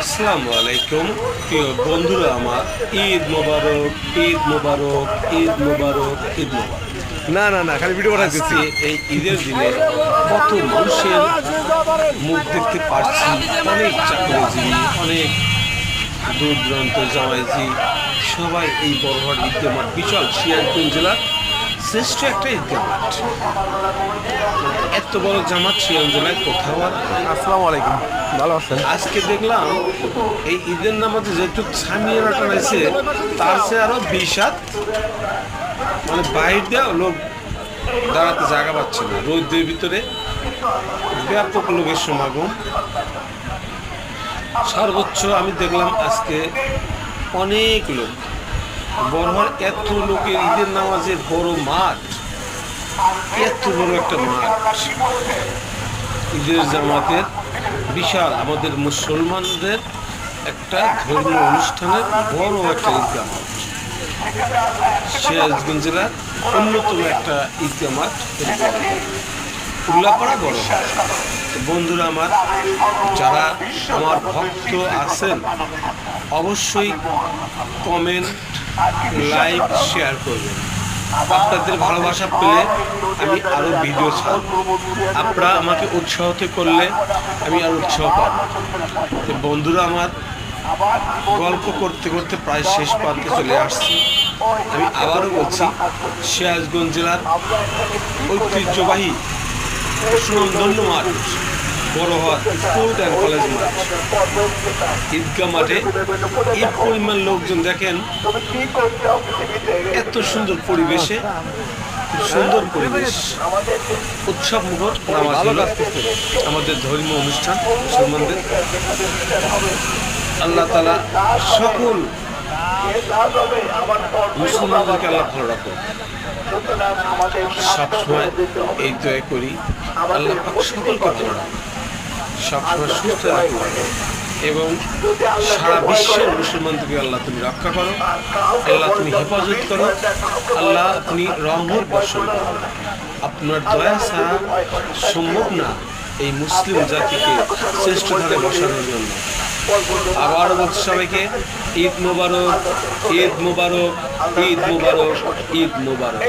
আসসালামু আলাইকুম। প্রিয় বন্ধুরা আমার ঈদ মোবারক ঈদ মোবারক ঈদ মোবারক ঈদ মোবারক। না না না খালি ভিডিও আজকে এই ঈদের দিনে কত মানুষের মুখ দেখতে পারছি অনেক চাকরিজীবী অনেক দূর দূরান্ত জামাইজি সবাই এই বড়হাট ঈদগাহ মাঠ বিশাল সিরাজগঞ্জ জেলার শ্রেষ্ঠ একটা ঈদগাহ মাঠ। বড় জামাত সিরাজ জেলায় কোথাও আর। আসসালামু আলাইকুম। ভালো আছেন? আজকে দেখলাম এই ঈদের নামাজে যেটুক সামিয়ানা টানাইছে তার সে আরও বিশ হাত মানে বাইর দেওয়া লোক দাঁড়াতে জায়গা পাচ্ছে না। রোদের ভিতরে ব্যাপক লোকের সমাগম। সর্বোচ্চ আমি দেখলাম আজকে অনেক লোক। বড় এত লোকের ঈদের নামাজের বড় মাঠ। এত বড় একটা জামাতের বিশাল আমাদের মুসলমানদের একটা ধর্মীয় অনুষ্ঠানের বড় একটা ঈদগাহ সিরাজগঞ্জ জেলার অন্যতম একটা ঈদগাহ মাঠ উল্লাপাড়া বড় বন্ধুরা আমার, যারা আমার ভক্ত আছেন, অবশ্যই কমেন্ট লাইক শেয়ার করবেন। আপনাদের ভালোবাসা পেলে আমি আরও ভিডিও ছাড়ব। আপনারা আমাকে উৎসাহিত করলে আমি আরও উৎসাহ পাব বন্ধুরা, আমার গল্প করতে করতে প্রায় শেষ প্রান্তে চলে আসছি। আমি আবারও বলছি, সিরাজগঞ্জ জেলার ঐতিহ্যবাহী সুনামধন্য মাঠ, বড় হওয়ার স্কুল অ্যান্ড কলেজ মাঠ। ঈদগাহ মাঠে ঈদ পরিমাণ লোকজন দেখেন সুন্দর পরিবেশে সুন্দর পরিবেশ। উৎসব মুখর আমাদের ধর্মীয় অনুষ্ঠান মুসলমানদের। আল্লাহ তালা সকল মুসলমানদেরকে আল্লাহ ভালো রাখো সবসময় এই দয়া করি। আল্লাহ সকলকে ভালো রাখুন সবসময় সুস্থ রাখুন এবং সারা বিশ্বের মুসলমানদেরকে আল্লাহ তুমি রক্ষা করো, আল্লাহ তুমি হেফাজত করো, আল্লাহ তুমি রহমত বর্ষণ করো আপনার দয়া ছাড়া সম্ভব না এই মুসলিম জাতিকে শ্রেষ্ঠ ধারে বসানোর জন্য। আবার বলছি সবাইকে, ঈদ মোবারক ঈদ মোবারক ঈদ মোবারক ঈদ মোবারক।